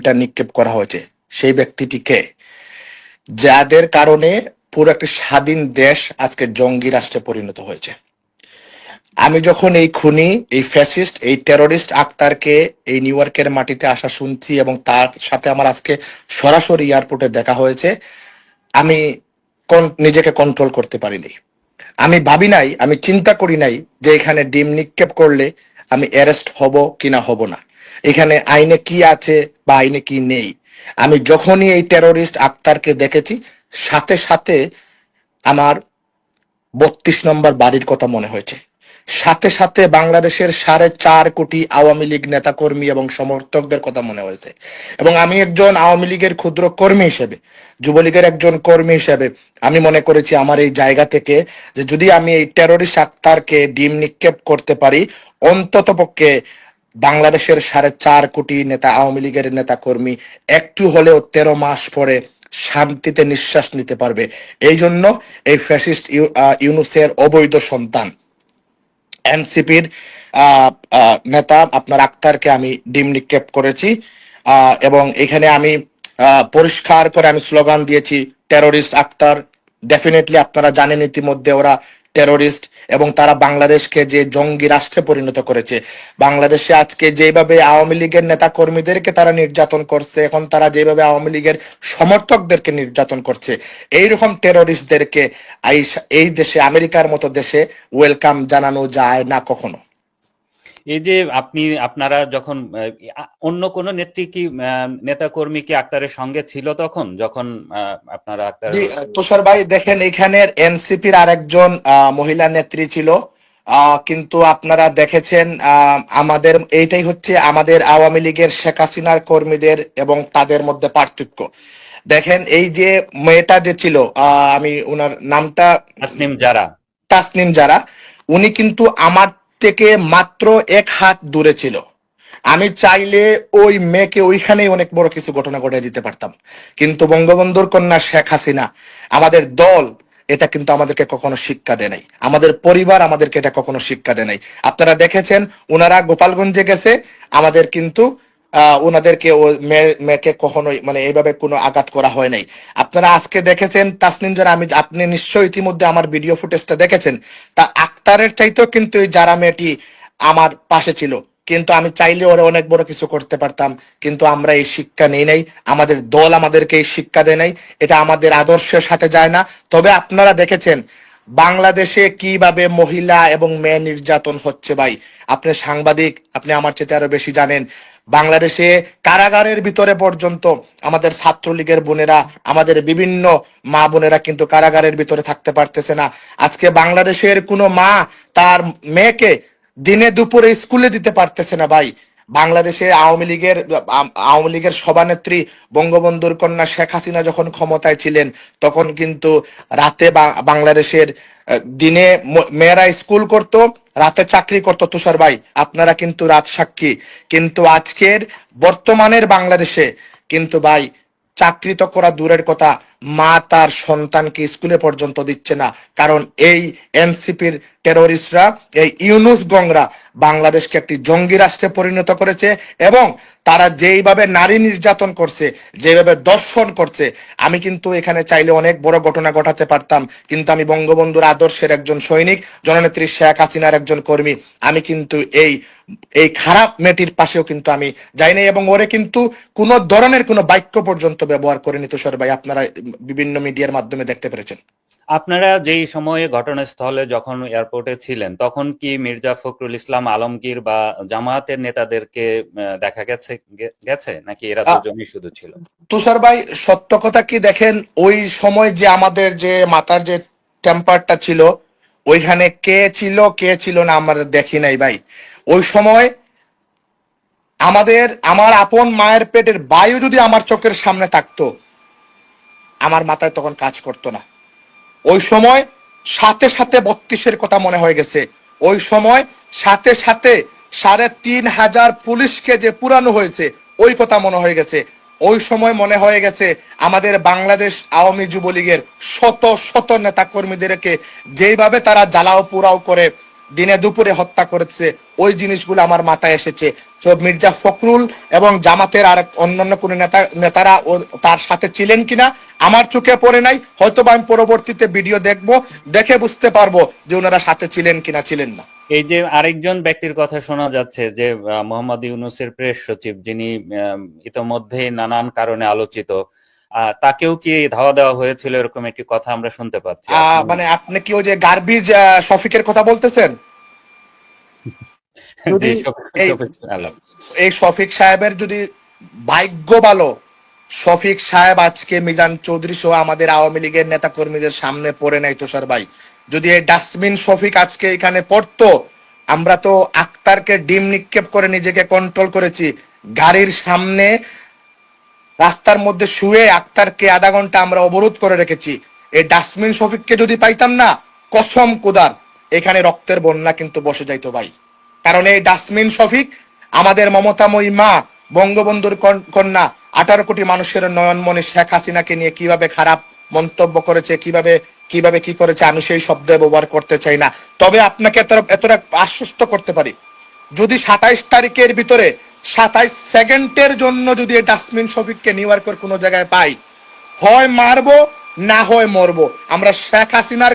ডিমটা নিক্ষেপ করা হয়েছে। সেই ব্যক্তিটিকে, যাদের কারণে পুরো একটা স্বাধীন দেশ আজকে জঙ্গি রাষ্ট্রে পরিণত হয়েছে। আমি যখন এই খুনি, এই ফ্যাসিস্ট, এই টেরোরিস্ট আক্তারকে এই নিউ ইয়র্কের মাটিতে আসা শুনছি এবং তার সাথে আমার আজকে সরাসরি এয়ারপোর্টে দেখা হয়েছে, আমি নিজেকে কন্ট্রোল করতে পারিনি। আমি ভাবি নাই, আমি চিন্তা করি নাই যে এখানে ডিম নিক্ষেপ করলে আমি অ্যারেস্ট হব কিনা হব না। এখানে আইনে কি আছে বা আইনে কি নেই? আমি যখনই এই টেরোরিস্ট আক্তারকে দেখেছি, সাথে সাথে আমার বত্রিশ নম্বর বাড়ির কথা মনে হয়েছে। সাথে সাথে বাংলাদেশের সাড়ে চার কোটি আওয়ামী লীগ নেতাকর্মী এবং সমর্থকদের কথা মনে হয়েছে। এবং আমি একজন আওয়ামী লীগের ক্ষুদ্র কর্মী হিসেবে, যুবলীগের একজন কর্মী হিসেবে, আমি মনে করেছি আমার এই জায়গা থেকে যে যদি আমি এই টেরোরিস্ট আক্তারকে ডিম নিক্ষেপ করতে পারি অন্তত পক্ষে বাংলাদেশের সাড়ে চার কোটি নেতা, আওয়ামী লীগের নেতা কর্মী একটু হলেও তেরো মাস পরে শান্তিতে নিঃশ্বাস নিতে পারবে। এই জন্য এই ফ্যাসিস্ট ইউনুসের অবৈধ সন্তান, এনসিপির নেতা আপনার আক্তারকে আমি ডিম নিক্ষেপ করেছি। এবং এখানে আমি পরিষ্কার করে আমি স্লোগান দিয়েছি, টেরোরিস্ট আক্তার। ডেফিনেটলি আপনারা জানেন ইতিমধ্যে ওরা টেরোরিস্ট এবং তারা বাংলাদেশকে যে জঙ্গি রাষ্ট্রে পরিণত করেছে। বাংলাদেশে আজকে যেভাবে আওয়ামী লীগের নেতা কর্মীদেরকে তারা নির্যাতন করছে, এখন তারা যেভাবে আওয়ামী লীগের সমর্থকদেরকে নির্যাতন করছে, এইরকম টেরোরিস্টদেরকে এই- এই দেশে, আমেরিকার মতো দেশে ওয়েলকাম জানানো যায় না কখনো। এই যে আপনি আপনারা যখন অন্য কোন নেত্রী কি নেতা কর্মী কি আক্তারের সঙ্গে ছিল তখন? যখন আপনারা আক্তার তুষার ভাই দেখেন এখানের এনসিপির আরেকজন মহিলা নেত্রী ছিল। কিন্তু আপনারা দেখেছেন আমাদের এইটাই হচ্ছে আমাদের আওয়ামী লীগের শেখ হাসিনার কর্মীদের এবং তাদের মধ্যে পার্থক্য। দেখেন এই যে মেয়েটা যে ছিল আহ, আমি ওনার নামটা তাসনিম যারা তাসনিম যারা উনি কিন্তু আমার থেকে মাত্র এক হাত দূরে ছিল। আমি চাইলে ওই মেয়েকে ওইখানেই অনেক বড় কিছু ঘটনা ঘটিয়ে দিতে পারতাম। কিন্তু বঙ্গবন্ধুর কন্যা শেখ হাসিনা, আমাদের দল, এটা কিন্তু আমাদেরকে কখনো শিক্ষা দেয় নাই। আমাদের পরিবার আমাদেরকে এটা কখনো শিক্ষা দেয় নাই। আপনারা দেখেছেন ওনারা গোপালগঞ্জে গেছে, আমাদের কিন্তু, আহ ওনাদেরকে ও মেয়েকে কখনোই মানে এইভাবে কোনো আঘাত করা হয় নাই। আপনারা আজকে দেখেছেন, তাসনিম যারা, আমি, আপনি নিশ্চয়ই ইতিমধ্যে আমার ভিডিও ফুটেজটা দেখেছেন, তা আক্তারের চাইতেও কিন্তু এই যারা মেয়েটি আমার পাশে ছিল। কিন্তু আমি চাইলে ওরা অনেক বড় কিছু করতে পারতাম। কিন্তু আমরা এই শিক্ষা নেই নাই। আমাদের দল আমাদেরকে এই শিক্ষা দেয় নাই। এটা আমাদের আদর্শের সাথে যায় না। তবে আপনারা দেখেছেন, বাংলাদেশে কীভাবে মহিলা এবং মেয়ে নির্যাতন হচ্ছে ভাই। আপনি সাংবাদিক, আপনি আমার চেয়ে আরও বেশি জানেন। বাংলাদেশে কারাগারের ভিতরে পর্যন্ত আমাদের ছাত্রলীগের বোনেরা, আমাদের বিভিন্ন মা বোনেরা কিন্তু কারাগারের ভিতরে থাকতে পারতেছে না। আজকে বাংলাদেশের কোনো মা তার মেয়েকে দিনে দুপুরে স্কুলে দিতে পারতেছে না ভাই। বাংলাদেশে আওয়ামী লীগের আওয়ামী লীগের সভানেত্রী বঙ্গবন্ধুর কন্যা শেখ হাসিনা যখন ক্ষমতায় ছিলেন, তখন কিন্তু রাতে বাংলাদেশের দিনে মেয়েরা স্কুল করত, রাতে চাকরি করত। তুষার ভাই, আপনারা কিন্তু রাত সাক্ষী। কিন্তু আজকের বর্তমানের বাংলাদেশে কিন্তু ভাই, চাকরি তো করা দূরের কথা। মা তার সন্তানকে স্কুলে পর্যন্ত দিচ্ছে না। কারণ এই এনসিপির টেরোরিস্টরা, এই ইউনুস গংরা বাংলাদেশকে একটি জঙ্গি রাষ্ট্রে পরিণত করেছে এবং তারা যেইভাবে নারী নির্যাতন করছে, যেভাবে দর্শন করছে, আমি কিন্তু এখানে চাইলে অনেক বড় ঘটনা ঘটাতে পারতাম। কিন্তু আমি বঙ্গবন্ধুর আদর্শের একজন সৈনিক, জননেত্রী শেখ হাসিনার একজন কর্মী। আমি কিন্তু এই এই খারাপ মেয়েটির পাশেও কিন্তু আমি যাই নাই এবং ওরে কিন্তু কোনো ধরনের কোনো বাক্য পর্যন্ত ব্যবহার করেনি তুষার ভাই। আপনারা বিভিন্ন মিডিয়ার মাধ্যমে দেখতে পেরেছেন। আপনারা যেই সময়ে ঘটনাস্থলে যখন এয়ারপোর্টে ছিলেন তখন কি মির্জা ফখরুল ইসলাম আলমগীর বা জামায়াতের নেতাদেরকে দেখা গেছে গেছে? নাকি এরা দুজনই শুধু ছিল? তুষার ভাই সত্য কথা কি দেখেন? ওই সময় যে আমাদের যে মাথার যে টেম্পারটা ছিল ওইখানে কে ছিল কে ছিল না আমরা দেখি নাই ভাই। ওই সময় আমাদের আমার আপন মায়ের পেটের বায়ু যদি আমার চোখের সামনে থাকতো আমার মাথায় তখন কাজ করতো না। ওই সময় সাথে সাথে বত্রিশের কথা মনে হয়ে গেছে। ওই সময় সাথে সাথে সাড়ে তিন হাজার পুলিশকে যে পুরানো হয়েছে, ওই কথা মনে হয়ে গেছে। ওই সময় মনে হয়ে গেছে আমাদের বাংলাদেশ আওয়ামী যুবলীগের শত শত নেতা কর্মীদেরকে যেইভাবে তারা জ্বালাও পুরাও করে দিনে দুপুরে হত্যা করেছে। ওই জিনিসগুলো আমার মাথায় এসেছে। তো মির্জা ফখরুল এবং জামাতের আর অন্যান্য কোন নেতা নেতারা তার সাথে ছিলেন কিনা আমার চোখে পড়ে নাই। হয়তো আমি পরবর্তীতে ভিডিও দেখব দেখে বুঝতে পারব যে ওনারা সাথে ছিলেন কিনা ছিলেন না। এই যে আরেকজন ব্যক্তির কথা শোনা যাচ্ছে যে মোহাম্মদ ইউনুসের প্রেস সচিব যিনি আহ, ইতোমধ্যেই নানান কারণে আলোচিত তাকেও কি ধাওয়া দেওয়া হয়েছিল এরকম একটি কথা আমরা শুনতে পাচ্ছি? মানে আপনি কি ওই যে গার্বিজ শফিকের কথা বলতেছেন? এই শফিক সাহেবের যদি ভাগ্য ভালো শফিক সাহেব আজকে মিজান চৌধুরী সহ আমাদের আওয়ামী লীগের নেতা কর্মীদের সামনে পড়ে নাই তুষার ভাই। যদি এই ডাস্টবিন শফিক আজকে এখানে পড়তো আমরা তো আক্তারকে ডিম নিক্ষেপ করে নিজেকে কন্ট্রোল করেছি। গাড়ির সামনে রাস্তার মধ্যে শুয়ে আক্তারকে আধা ঘণ্টা আমরা অবরোধ করে রেখেছি। এই ডাস্টবিন শফিককে যদি পাইতাম না, কসম কুদার, এখানে রক্তের বন্যা কিন্তু বসে যাইতো ভাই। কারণ এই ডাস্টবিন শফিক আমাদের মমতাময়ী মা, বঙ্গবন্ধুর কন- কন্যা, আঠারো কোটি মানুষের নয়নমণি শেখ হাসিনাকে নিয়ে কীভাবে খারাপ মন্তব্য করেছে, কীভাবে কীভাবে কি করেছে, আমি সেই শব্দ ব্যবহার করতে চাই না। তবে আপনাকে এতটা এতটা আশ্বস্ত করতে পারি। যদি সাতাইশ তারিখের ভিতরে সাতাইশ সেকেন্ডের জন্য যদি এই ডাস্টবিন শফিককে নিউ ইয়র্কের কোনো জায়গায় পাই, হয় মারবো, না হয় মরবো। আমরা শেখ হাসিনার